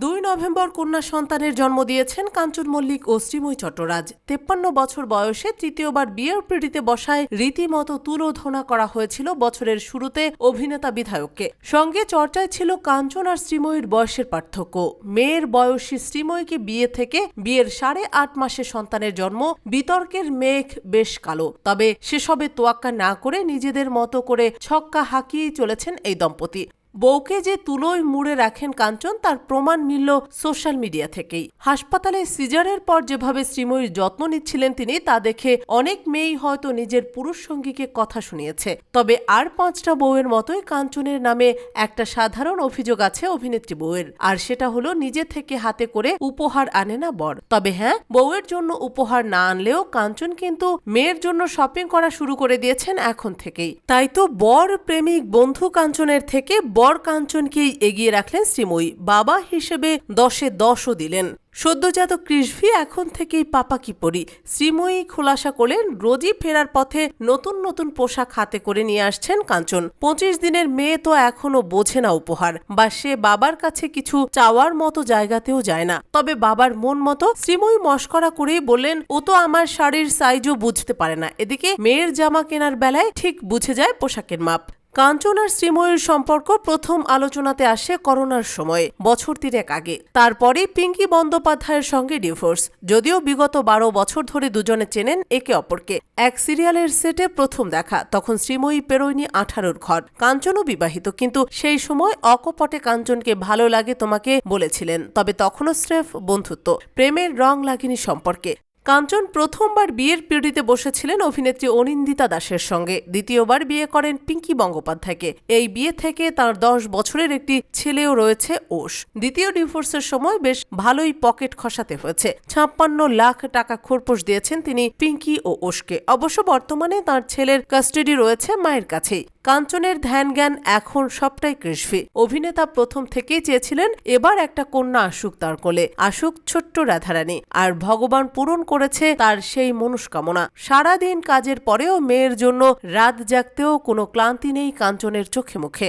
দুই নভেম্বর কন্যা সন্তানের জন্ম দিয়েছেন কাঞ্চন মল্লিক ও শ্রীময়ী চট্টরাজ। তেপ্পান্ন বছর বয়সে তৃতীয়বার বিয়ের পিড়িতে বসায় রীতিমতো তুলোধনা করা হয়েছিল বছরের শুরুতে অভিনেতা বিধায়ককে। সঙ্গে চর্চায় ছিল কাঞ্চন আর শ্রীময়ীর বয়সের পার্থক্য। মেয়ের বয়সী শ্রীময়ীকে বিয়ে থেকে বিয়ের সাড়ে আট মাসে সন্তানের জন্ম, বিতর্কের মেঘ বেশ কালো। তবে সেসবে তোয়াক্কা না করে নিজেদের মতো করে ছক্কা হাঁকিয়েই চলেছেন এই দম্পতি। বউকে যে তুলোয় মুড়ে রাখেন কাঞ্চন, তার প্রমাণ মিলল সোশ্যাল মিডিয়া থেকেই। হাসপাতালে সিজারের পর যেভাবে শ্রীময়ীর যত্ন নিচ্ছিলেন তিনি, তা দেখে অনেক মেয়েই হয়তো নিজের পুরুষ সঙ্গীকে কথা শুনিয়েছে। তবে আর পাঁচটা বউয়ের মতোই কাঞ্চনের নামে একটা সাধারণ অভিযোগ আছে অভিনেত্রী বউয়ের। আর সেটা হলো, নিজে থেকে হাতে করে উপহার আনে না বর। তবে হ্যাঁ বউয়ের জন্য উপহার না আনলেও কাঞ্চন কিন্তু মেয়ের জন্য শপিং করা শুরু করে দিয়েছেন এখন থেকেই। তাই তো বর প্রেমিক বন্ধু কাঞ্চনের থেকে বর কাঞ্চনকেই এগিয়ে রাখলেন শ্রীময়ী। বাবা হিসেবে দশে দশও দিলেন। সদ্যজাত কৃষভি এখন থেকেই পাপা কি পরি? শ্রীময়ী খোলাসা করলেন, রোজই ফেরার পথে নতুন নতুন পোশাক হাতে করে নিয়ে আসছেন কাঞ্চন। পঁচিশ দিনের মেয়ে তো এখনও বোঝে না উপহার। বা সে বাবার কাছে কিছু চাওয়ার মতো জায়গাতেও যায় না। তবে বাবার মন মতো শ্রীময়ী মস্করা করেই বললেন, ও তো আমার শাড়ির সাইজও বুঝতে পারে না। এদিকে মেয়ের জামা কেনার বেলায় ঠিক বুঝে যায় পোশাকের মাপ। কাঞ্চন আর শ্রীময়ীর সম্পর্ক প্রথম আলোচনাতে আসে করোনার সময়ে, বছর তিরেক আগে। তারপরে পিঙ্কি বন্দ্যোপাধ্যায়ের সঙ্গে ডিভোর্স, যদিও বিগত বারো বছর ধরে দুজনে চেনেন একে অপরকে। এক সিরিয়ালের সেটে প্রথম দেখা, তখন শ্রীময়ী পেরোয়নি আঠারোর ঘর। কাঞ্চনও বিবাহিত, কিন্তু সেই সময় অকপটে কাঞ্চনকে ভালো লাগে তোমাকে বলেছিলেন, তবে তখনও স্রেফ বন্ধুত্ব, প্রেমের রং লাগেনি সম্পর্কে। কাঞ্চন প্রথমবার বিয়ের পিড়িতে বসেছিলেন অভিনেত্রী অনিন্দিতা দাসের সঙ্গে। দ্বিতীয়বার বিয়ে করেন পিঙ্কি বন্দ্যোপাধ্যায়কে। এই বিয়ে থেকে তার দশ বছরের একটি ছেলেও রয়েছে ওষ দ্বিতীয় ডিভোর্সের সময় বেশ ভালোই পকেট খসাতে হয়েছে। ছাপ্পান্ন লাখ টাকা খোরপোশ দিয়েছেন তিনি পিঙ্কি ও ওষকে অবশ্য বর্তমানে তার ছেলের কাস্টাডি রয়েছে মায়ের কাছেই। কাঞ্চনের ধ্যান জ্ঞান এখন সবটাই কৃষ্ণি। অভিনেতা প্রথম থেকেই চেয়েছিলেন এবার একটা কন্যা আসুক তার কোলে, আসুক ছোট্ট রাধারানী। আর ভগবান পূরণ করেছে তার সেই মনস্কামনা। সারাদিন কাজের পরেও মেয়ের জন্য রাত জাগতেও কোনো ক্লান্তি নেই কাঞ্চনের চোখে মুখে।